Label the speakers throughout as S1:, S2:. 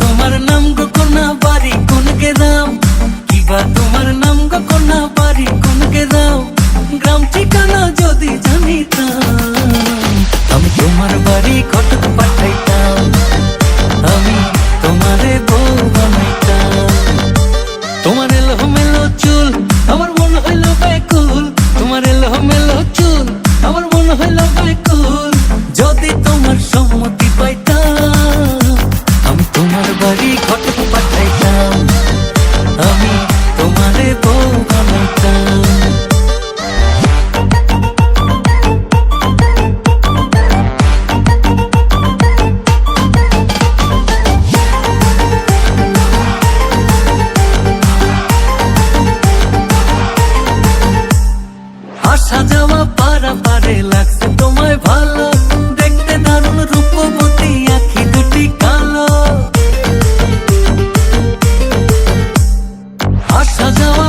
S1: তোমার নাম গো কোনা বাড়ি কোন কে দাও কিবা তোমার নাম গো কোনা বাড়ি কোন কে দাও? গ্রাম ঠিকানা যদি জানিতাম, আমি তোমার বাড়ি কটক পাঠাইতাম, আমি তোমারে বউ বানাইতাম। তোমার এলো মেলো চুল, আমার মন হইল ব্যাকুল। তোমার এলো মেলো চুল, আমার মন হইল ব্যাকুল। যদি তোমার সম্মতি পাইতাম আসা যাওয়া পারা তোমায় ভালো। দেখতে দারুণ রূপবতী আখি দুটি কালো। আসা যাওয়া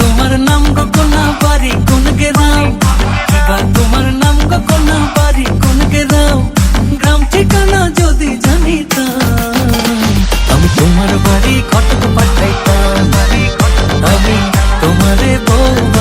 S1: তোমার নাম গো কোনা পারি কোন গেরাও এবার তোমার নাম গো কোনা পারি কোন গেরাও গ্রাম ঠিকানা যদি জানিতাম, আমি তোমার বাড়ি, ঘটক পাঠাইতাম। আমি তোমারে বউ